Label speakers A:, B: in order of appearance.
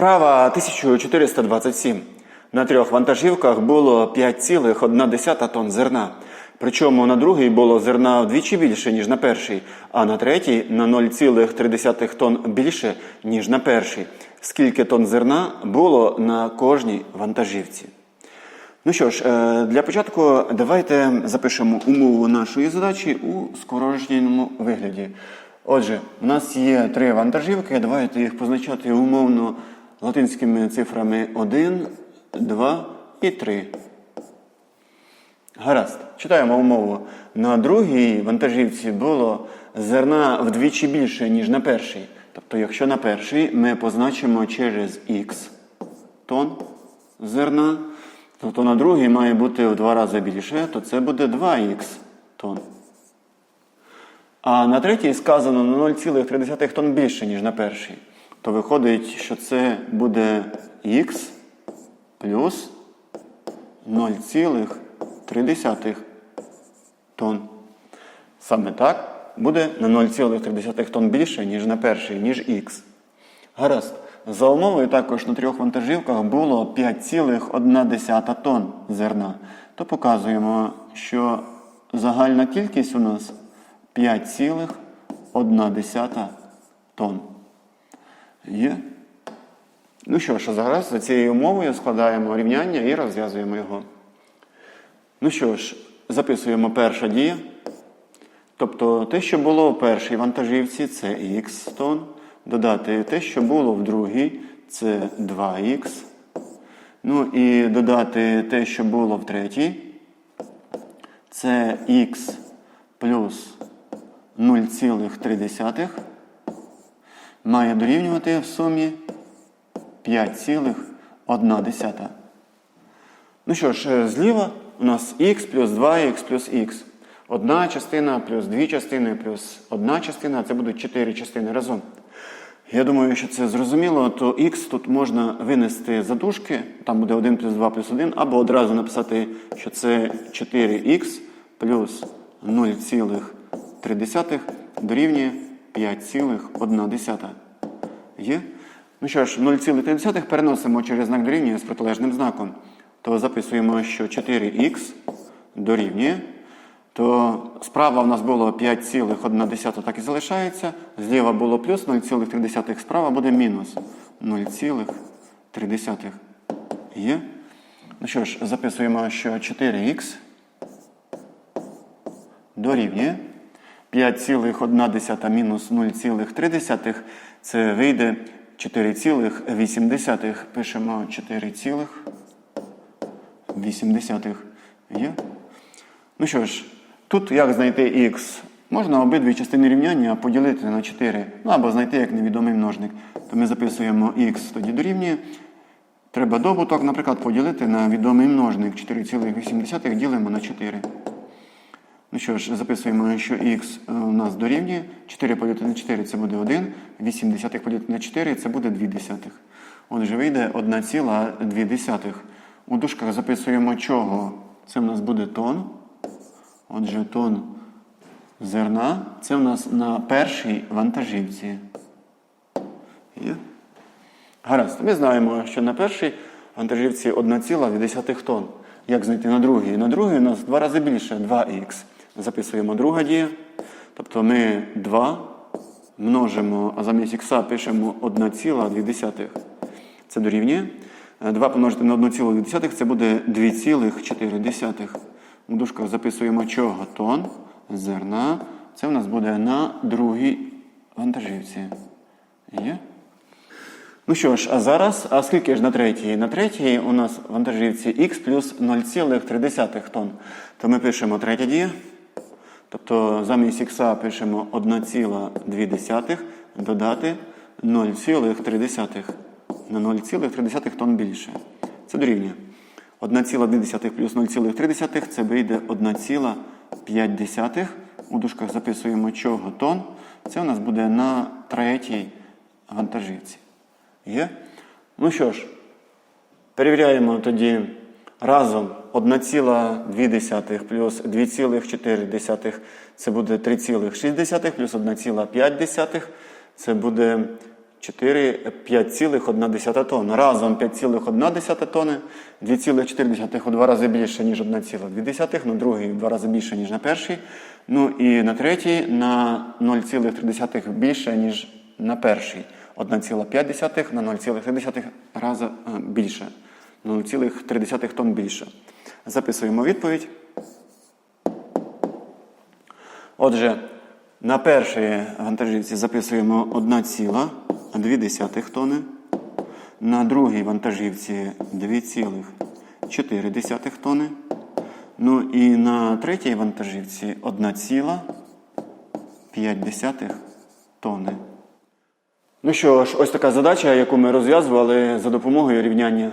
A: Вправа 1427. На трьох вантажівках було 5,1 тонн зерна. Причому на другій було зерна вдвічі більше, ніж на першій, а на третій на 0,3 тонн більше, ніж на першій. Скільки тонн зерна було на кожній вантажівці? Ну що ж, е, для початку давайте запишемо умову нашої задачі у скороченому вигляді. Отже, у нас є три вантажівки, давайте їх позначати умовно латинськими цифрами 1, 2 і 3. Гаразд. Читаємо умову. На другій вантажівці було зерна вдвічі більше, ніж на першій. Тобто, якщо на першій ми позначимо через х тонн зерна, тобто на другій має бути в два рази більше, то це буде 2х тонн. А на третій сказано на 0,3 тонн більше, ніж на першій. То виходить, що це буде х плюс 0,3 тонн. Саме так буде на 0,3 тонн більше, ніж на перший, ніж х. Гаразд. За умовою також на трьох вантажівках було 5,1 тонн зерна. То показуємо, що загальна кількість у нас 5,1 тонн. Є. Ну що ж, зараз за цією умовою складаємо рівняння і розв'язуємо його. Ну що ж, записуємо перша дія. Тобто те, що було в першій вантажівці, це х тонн. Додати те, що було в другій, це 2х. Ну і додати те, що було в третій, це х плюс 0,3 має дорівнювати в сумі 5,1. Ну що ж, е, зліва у нас х плюс 2х плюс х. Одна частина плюс дві частини плюс одна частина це будуть чотири частини разом. Я думаю, що це зрозуміло, то х тут можна винести за дужки, там буде 1 плюс 2 плюс 1, або одразу написати, що це 4х плюс 0,3 дорівнює 5,1. Є? Ну що ж, 0,3 переносимо через знак дорівнює з протилежним знаком. То записуємо, що 4х дорівнює. То справа у нас було 5,1, так і залишається. Зліва було плюс 0,3, справа буде мінус 0,3. Є? Ну що ж, записуємо, що 4х дорівнює 5,1 мінус 0,3 це вийде 4,8. Пишемо 4,8. Є? Ну що ж, тут як знайти х? Можна обидві частини рівняння поділити на 4, ну або знайти як невідомий множник. То ми записуємо х тоді дорівнює. Треба добуток, наприклад, поділити на відомий множник 4,8 ділимо на 4. Ну що ж, записуємо, що х у нас дорівнює. 4 поділити на 4 це буде 1, 8 десятих поділити на 4 це буде 2 десятих. Отже, вийде 1,2. У дужках записуємо чого? Це в нас буде тон. Отже, тон зерна. Це в нас на першій вантажівці. Є? Гаразд. Ми знаємо, що на першій вантажівці 1,2 тонн. Як знайти на другій? На другій у нас два рази більше 2х. Записуємо друга дія. Тобто ми 2 множимо, а замість х пишемо 1,2. Це дорівнює. 2 помножити на 1,2 це буде 2,4. У дужках записуємо чого тон зерна. Це у нас буде на другій вантажівці. Є? Ну що ж, а зараз, а скільки ж на третій? На третій у нас вантажівці х плюс 0,3 тонн. То ми пишемо третя дія. Тобто замість х пишемо 1,2 додати 0,3 на 0,3 тонн більше. Це дорівнює. 1,2 плюс 0,3 це вийде 1,5. У дужках записуємо чого тонн. Це у нас буде на третій вантажівці. Є? Ну що ж, перевіряємо тоді разом 1,2 плюс 2,4 це буде 3,6 плюс 1,5 це буде 4, 5,1 тонна. Разом 5,1 тонни, 2,4 у два рази більше, ніж 1,2, на другий в два рази більше, ніж на перший. Ну і на третій на 0,3 більше, ніж на перший. 1,5 на 0,3 рази е, більше. На 0,3 тонн більше. Записуємо відповідь. Отже, на першій вантажівці записуємо 1,2 тонни, на другій вантажівці 2,4 тонни, ну і на третій вантажівці 1,5 тонни. Ну що ж, ось така задача, яку ми розв'язували за допомогою рівняння.